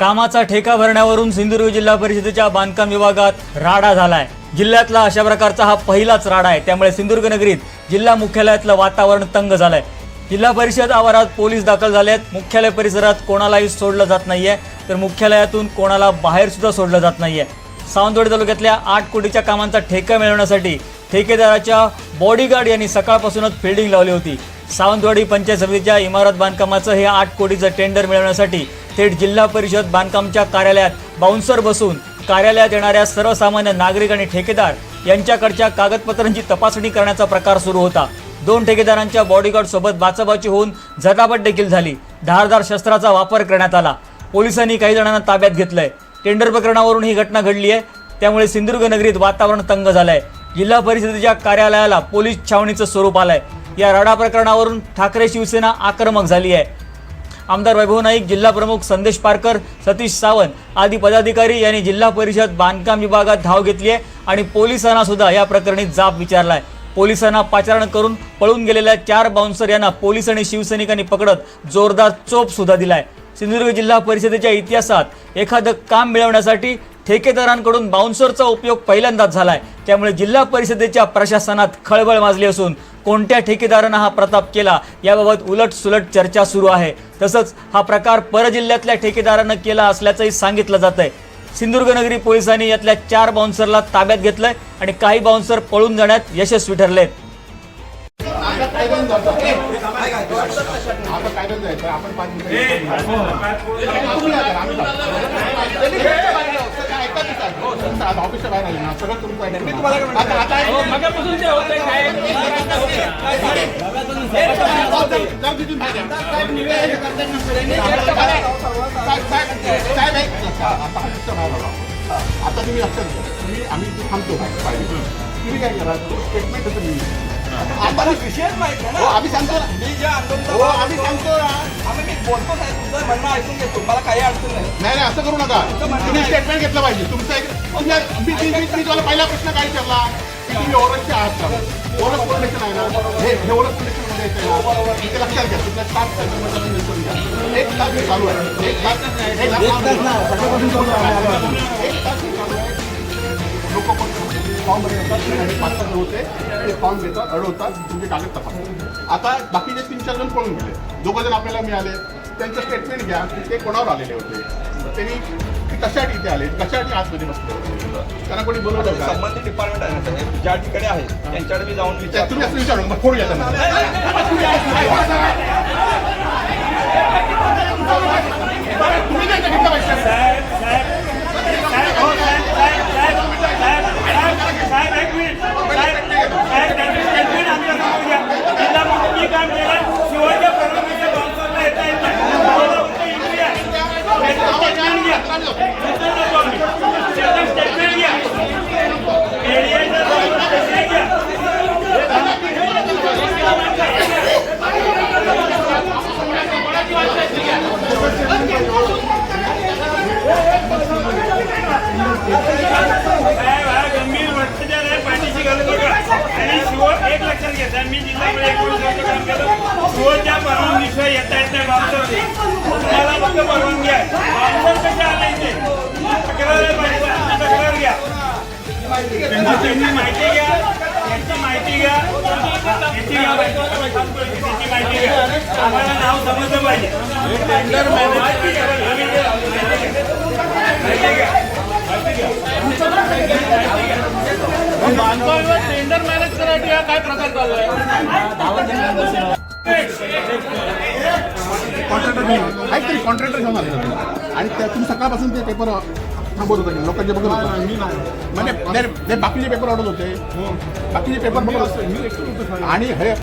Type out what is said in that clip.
कामाचा ठेका भरण्यावरून सिंधुदुर्ग जिल्हा परिषदेच्या बांधकाम विभागात राडा झालाय. जिल्ह्यातला अशा प्रकारचा हा पहिलाच राडा आहे. त्यामुळे सिंधुदुर्ग नगरीत जिल्हा मुख्यालयातलं वातावरण तंग झालंय. जिल्हा परिषद आवारात पोलीस दाखल झाले आहेत मुख्यालय परिसरात कोणालाही सोडलं जात नाहीये. तर मुख्यालयातून कोणाला बाहेर सुद्धा सोडलं जात नाहीये. सावंतवाडी तालुक्यातल्या आठ कोटीच्या कामांचा ठेका मिळवण्यासाठी ठेकेदाराच्या बॉडीगार्ड यांनी सकाळपासूनच फिल्डिंग लावली होती. सावंतवाडी पंचायत समितीच्या इमारत बांधकामाचं हे आठ कोटीचं टेंडर मिळवण्यासाठी थेट जिल्हा परिषद बांधकामच्या कार्यालयात बाउन्सर बसून कार्यालयात येणाऱ्या सर्वसामान्य नागरिक आणि ठेकेदार यांच्याकडच्या कागदपत्रांची तपासणी करण्याचा प्रकार सुरू होता. दोन ठेकेदारांच्या बॉडीगार्ड सोबत बाचाबाची होऊन झटापट देखील झाली. धारदार शस्त्राचा वापर करण्यात आला. पोलिसांनी काही जणांना ताब्यात घेतलंय. टेंडर प्रकरणावरून ही घटना घडली आहे. त्यामुळे सिंधुदुर्ग नगरीत वातावरण तंग झालंय. जिल्हा परिषदेच्या कार्यालयाला पोलीस छावणीचं स्वरूप आलंय. या राडा प्रकरणावरून ठाकरे शिवसेना आक्रमक झाली आहे. आमदार वैभव नाईक जिल्हा प्रमुख संदेश पारकर सतीश सावंत आदी पदाधिकारी यांनी जिल्हा परिषद बांधकाम विभागात धाव घेतली आहे आणि पोलिसांना सुद्धा या प्रकरणी जाब विचारलाय. पोलिसांना पाचारण करून पळून गेलेल्या चार बाउन्सर यांना पोलीस आणि शिवसैनिकांनी पकडत जोरदार चोप सुद्धा दिलाय. सिंधुदुर्ग जिल्हा परिषदेच्या इतिहासात एखादं काम मिळवण्यासाठी ठेकेदारांकडून बाउन्सरचा उपयोग पहिल्यांदाच झालाय. त्यामुळे जिल्हा परिषदेच्या प्रशासनात खळबळ माजली असून कोणत्या ठेकेदारानं हा प्रताप केला याबाबत उलट सुलट चर्चा सुरू आहे. तसंच हा प्रकार परजिल्ह्यातल्या ठेकेदारानं केला असल्याचंही सांगितलं जात आहे सिंधुदुर्ग नगरी पोलिसांनी यातल्या चार बाउन्सरला ताब्यात घेतलंय आणि काही बाउन्सर पळून जाण्यात यशस्वी ठरलेत? आपण पाच मिनिटं- तुम्ही या करा, आम्ही जातो. त्यांनी गेटच्या बाहेर लावा. सगळं ऐका की साहेब. ना, तुमचं ऐकतो. आता- आता ऐका. जाऊ या. साहेब, निघा, हे करताय ना. साहेब, साहेब, साहेब, ऐक. आता ऑफिसच्या बाहेर आला. आता तुम्ही लक्षात घ्या. तुम्ही आम्ही इथे थांबतो बाहेर. तुम्ही काय करा स्टेटमेंट होतं मी आता विषयच माहीत हो ना आम्ही सांगतो ना मी हो आम्ही सांगतो ना आम्ही मी बोलतो साहेब तुमचं म्हणणं ऐकून घेतो. मला काही अडचण नाही. नाही नाही असं करू नका. तुम्ही स्टेटमेंट घेतलं पाहिजे. तुमचं एक तुमच्या मी मी मी- मी तुम्हाला पहिला प्रश्न काय विचारला? की तुम्ही ओरसचे आहात का? ओरस पोलीस आहे ना? हे हे ओरस पोलीसमध्ये येते ना? ते लक्षात घ्या. तुमच्या स्टाफ सेंटरमध्ये विचारून घ्या. एक तास हे चालू आहे. एक तास एक तास आहे एक तास हे चालू आहे. लोक पण फॉर्म येतात आणि पाच जण होते. ते फॉर्म घेतात अडवतात तुमचे कागद तपासतात. आता बाकीचे तीन चार जण पळून गेले दोघं जण आपल्याला मिळाले. त्यांचं स्टेटमेंट घ्या की ते कोणावर आलेले होते? त्यांनी कशासाठी इथे आले? कशासाठी आतमध्ये बसले होते? त्यांना कोणी बोलवलं संबंधित डिपार्टमेंट आहे ज्या ठिकाणी आहे त्यांच्याकडे मी जाऊन विचारतो तुम्ही असं विचारू नका, मग फोडूया त्यांना तुम्ही काय घेतलं पाहिजे गंभीर भ्रष्टाचार आहे पाठीशी घालू नका आणि शिव एक लक्षात घ्या मी जिल्ह्यामध्ये एकोणीस वर्ष काम केलं शिवच्या परवानगीशिवाय येता येत नाही बांसर फक्त परवानगी आहे कशा आले इथे तक्रार आहे पाहिजे आमची तक्रार घ्या. त्यांची माहिती घ्या. यांची माहिती घ्या. यांची घ्या यांची माहिती घ्या. आम्हाला नाव समजलं पाहिजे. टेंडर माहिती घ्या. माहिती घ्या. टेंडर मॅनेज करायची हा काय प्रकार चालू आहे? कॉन्ट्रॅक्टर काहीतरी कॉन्ट्रॅक्टर घेऊन आले. होते आणि त्या तुम्ही सकाळपासून ते पेपर थांबवत होते लोकांचे बघत होते. म्हणजे नाही, नाही, बाकीचे पेपर ऑर्डर होते. बाकीचे पेपर बघत होते. आणि हे